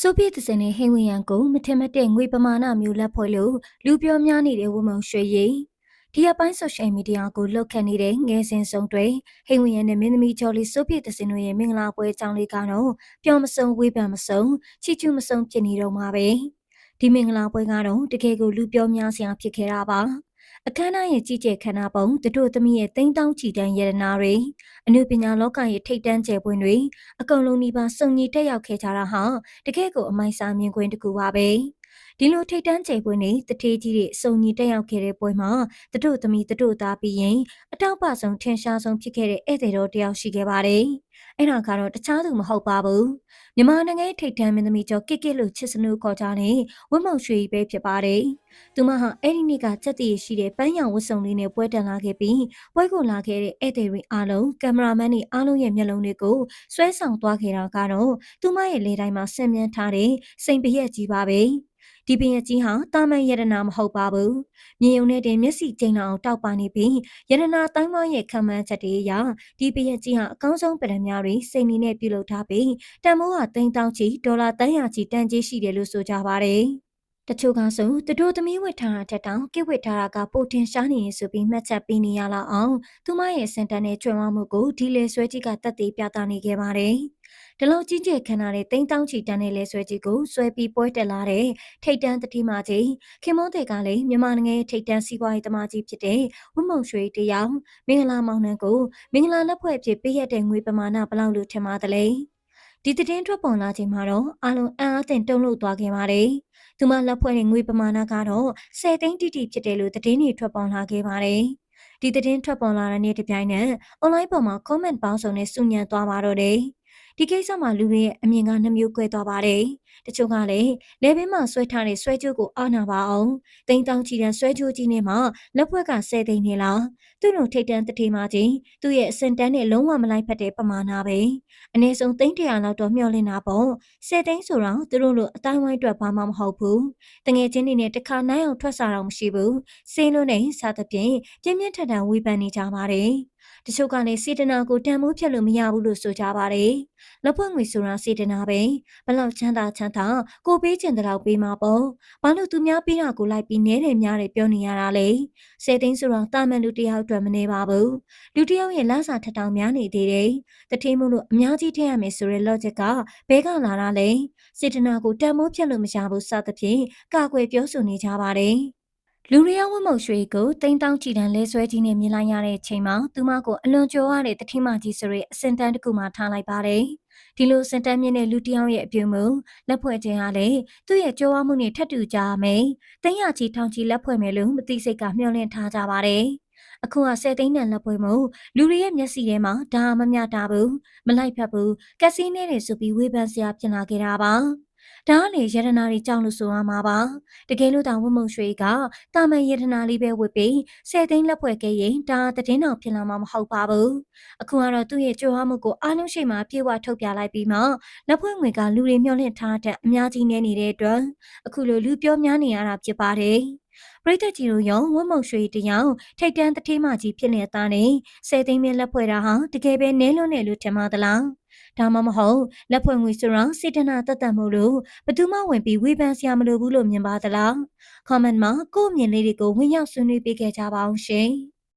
ဆိုဗီယက်တစ်စင်နဲ့ဟိန်ဝင်ယန်ကိုမထင်မှတ်တဲ့ငွေပမာဏမျိုးလက်ဖွဲ့လို့လူပြောများနေတဲ့ဝမုံရွှေရည်ဒီအပိုင်းဆိုရှယ်မီဒီယာကိုလှုပ်ခတ်နေတဲ့ငယ်စဉ်ဆုံးတွေဟိန်ဝင်ယန်နဲ့မင်းသမီးကျော်လီဆိုဗီယက်တစ်စင်တို့ရဲ့မင်္ဂလာပွဲအကြောင်းလေးကတော့ပျော်မဆုံးဝေးပန်မဆုံးချီချူမဆုံးဖြစ်နေတော့မှာပဲဒီမင်္ဂလာပွဲကတော့တကယ်ကိုလူပြောများစရာဖြစ်ခဲ့တာပါ အခမ်းအနားရဲ့ကြီးကျယ်ခမ်းနားပုံတတို့သမီးရဲ့တိမ့်တောင်းချီတန်းရတနာတွေအနုပညာလောကရဲ့ထိတ်တန်းကျယ်ပွင့်တွေအကုန်လုံးဒီပါစုံညီတက်ရောက်ခဲ့ကြတာဟာတကယ့်ကိုအမိုက်စာမြင်ကွင်းတစ်ခုပါပဲ ဒီလိုထိတ်တန်းကျယ်ပွင့်နေတထေးကြီးတွေစုံညီတက်ရောက်ခဲ့တဲ့ပွဲမှာတတို့သမီးတတို့သားပြီးရင်အတောက်ပဆုံးထင်ရှားဆုံးဖြစ်ခဲ့တဲ့ဧည့်သည်တော်တယောက်ရှိခဲ့ပါတယ်အဲ့ဒါကတော့တခြားသူမဟုတ်ပါဘူးမြန်မာနိုင်ငံရဲ့ထိတ်တန်းမင်းသမီးကျော်ကစ်ကစ်လို့ချစ်စနူခေါ်ကြတဲ့ဝတ်မောင်ရွှေပဲဖြစ်ပါတယ်သူမဟာအဲ့ဒီနေ့ကစက်တည်ရှိတဲ့ပန်းရောင်ဝတ်စုံလေးနဲ့ပွဲတန်လာခဲ့ပြီးပွဲကိုလာခဲ့တဲ့ဧည့်သည်တွေအားလုံးကင်မရာမန်တွေအားလုံးရဲ့မျက်လုံးတွေကိုဆွဲဆောင်သွားခဲ့တာကတော့သူမရဲ့လေတိုင်းမှာဆင်မြန်းထားတဲ့စိန်ပရက်ကြီးပါပဲ ဒီပင်ရကြီးဟာတာမန်ယရနာမဟုတ်ပါဘူး။မြေုံနဲ့တင်မျက်စိကျိန်အောင်တောက်ပါနေပြီးယရနာတိုင်းမရဲ့ခံမှန်းချက်တွေအရဒီပင်ရကြီးဟာအကောင်းဆုံးပဒံများတွေစိန်နေနဲ့ပြုလုပ်ထားပြီးတန်မိုးဟာသိန်းတောင်းချီဒေါ်လာတန်းရာချီတန်ကြီးရှိတယ်လို့ဆိုကြပါတယ်။ တချို့ကဆိုတတို့သမီးဝတ်ထားတာတက်တောင်ကိဝတ်ထားတာကပိုတင်ရှားနေရဆိုပြီးမှတ်ချက်ပေးနေရလောက်အောင်သူမရဲ့စင်တန်နဲ့ကျွမ်းဝမှုကိုဒီလေဆွဲကြီးကတက်သေးပြသနေခဲ့ပါတယ်။ဒီလောက်ကြီးကျယ်ခမ်းနားတဲ့တိန်းတောင်းချီတန်းတဲ့လဲဆွဲကြီးကိုဆွဲပြီးပွဲတက်လာတဲ့ထိတ်တန်းတတိမကြီးခင်မွန်းတဲ့ကလည်းမြန်မာနိုင်ငံရဲ့ထိတ်တန်းစီးပွားရေးသမားကြီးဖြစ်တဲ့ဝမုံရွှေတယောက်မင်္ဂလာမောင်နှံကိုမင်္ဂလာလက်ဖွဲ့ဖြစ်ပေးရတဲ့ငွေပမာဏဘလောက်လို့ထင်ပါတယ်လေ ဒီသတင်းထွက်ပေါ်လာချိန်မှာတော့အလုံးအံ့အားသင့်တုန်လှုပ်သွားခဲ့ပါတယ်။သူမလက်ဖွဲ့တဲ့ငွေပမာဏကတော့10သိန်းတိတိဖြစ်တယ်လို့သတင်းတွေထွက်ပေါ်လာခဲ့ပါတယ်။ဒီသတင်းထွက်ပေါ်လာတဲ့နေ့တစ်ပြိုင်နက် online ပေါ်မှာ comment ပေါင်းစုံနဲ့စုညံသွားပါတော့တယ်။ ဒီကိစ္စမှာလူတွေရဲ့အမြင်ကနှမျိုးကွဲသွားပါတယ်။တချို့ကလည်းလေဘင်းမှာဆွဲထားတဲ့ဆွဲကြိုးကိုအာနာပါအောင်။တိန်တောင်ချီတဲ့ဆွဲကြိုးကြီးနဲ့မှလက်ဖွဲ့ကဆယ်သိန်းနေလား။သူ့လိုထိတ်တန်းတတိမာကြီးသူ့ရဲ့အစင်တန်းနဲ့လုံးဝမလိုက်ဖက်တဲ့ပမာဏပဲ။အနည်းဆုံးသိန်းတရာလောက်တော့မျှော်လင့်တာပေါ့။ဆယ်သိန်းဆိုတော့သူတို့လိုအတိုင်းဝိုင်းအတွက်ဘာမှမဟုတ်ဘူး။တငယ်ချင်းတွေနဲ့တခါနိုင်အောင်ထွက်စားတော့မရှိဘူး။စင်းလို့နဲ့စားသဖြင့်ပြင်းပြင်းထန်ထန်ဝေဖန်နေကြပါတယ်။ တချို့ကလည်းစေတနာကိုတန်မိုးဖြတ်လို့မရဘူးလို့ဆိုကြပါတယ်။လက်ဖွဲ့ငွေဆိုတာစေတနာပဲ။ဘလောက်ချမ်းသာချမ်းသာကိုပေးချင်တဲ့လောက်ပေးမှာပေါ့။ဘာလို့သူများပေးတာကိုလိုက်ပြီးနဲတယ်များတယ်ပြောနေရတာလဲ။စေသိန်းဆိုတော့တာမန်လူတယောက်အတွက်မနေပါဘူး။လူတယောက်ရဲ့လစာထထောင်များနေသေးတယ်။တထင်းမို့လို့အများကြီးထည့်ရမယ်ဆိုတဲ့ logic ကဘဲကလာတာလဲ။စေတနာကိုတန်မိုးဖြတ်လို့မရဘူးစသဖြင့်ကာကွယ်ပြောဆိုနေကြပါတယ်။ လူရယောဝမုံရွှေကိုတိန်းတောင်းကြည်တန်လဲဆွဲကြီးနဲ့မြင်လိုက်ရတဲ့အချိန်မှာသူမကိုအလွန်ကြောရတဲ့တတိမကြီးဆိုတဲ့အစင်တန်းတစ်ခုမှထားလိုက်ပါတယ်။ဒီလိုစင်တန်းမြင့်တဲ့လူတယောက်ရဲ့အပြုံမှုလက်ဖွဲ့ခြင်းဟာလေသူ့ရဲ့ကြောဝမှုနဲ့ထပ်တူကြမယ်။တိန်းရချီထောင်ချီလက်ဖွဲ့မယ်လို့မသိစိတ်ကမျှော်လင့်ထားကြပါတယ်။အခုကဆယ်သိန်းတန်လက်ပွဲမို့လူတွေရဲ့မျက်စိထဲမှာဒါမမျှတာဘူးမလိုက်ဖက်ဘူးကက်စီနဲတွေဆိုပြီးဝေဖန်စရာဖြစ်လာခဲ့တာပါ။ ဒါကလေယတနာတွေကြောင့်လို့ဆိုရမှာပါတကယ်လို့တောင်ဝမုံရွှေကတာမန်ယတနာလေးပဲဝစ်ပြီးဆယ်သိန်းလက်ဖွဲ့ခဲ့ရင်ဒါတည်င်းတော်ဖြစ်လာမှာမဟုတ်ပါဘူးအခုကတော့သူ့ရဲ့ကြိုးဟမှုကိုအားလုံးရှိမှပြေဝထုတ်ပြလိုက်ပြီးမှလက်ဖွဲ့ငွေကလူတွေမျှော်လင့်ထားတဲ့အများကြီးနေနေတဲ့အတွက်အခုလိုလူပြောများနေရတာဖြစ်ပါတယ်ပရိသတ်ကြီးတို့ရောဝမုံရွှေတယောက်ထိတ်တန်းတထေးမကြီးဖြစ်နေတာနဲ့ဆယ်သိန်းမြလက်ဖွဲ့တာဟာတကယ်ပဲနဲလွန်းတယ်လို့ထင်ပါသလား ဒါမှမဟုတ်လက်ဖွဲ့ငွေဆိုတော့စေတနာတတ်တတ်မှုလို့ဘသူမှဝင်ပြီးဝေဖန်စရာမလိုဘူးလို့မြင်ပါသလား comment မှာကိုယ့်အမြင်လေးတွေကိုဝင်ရောက်ဆွေးနွေးပေးခဲ့ကြပါအောင်ရှင်။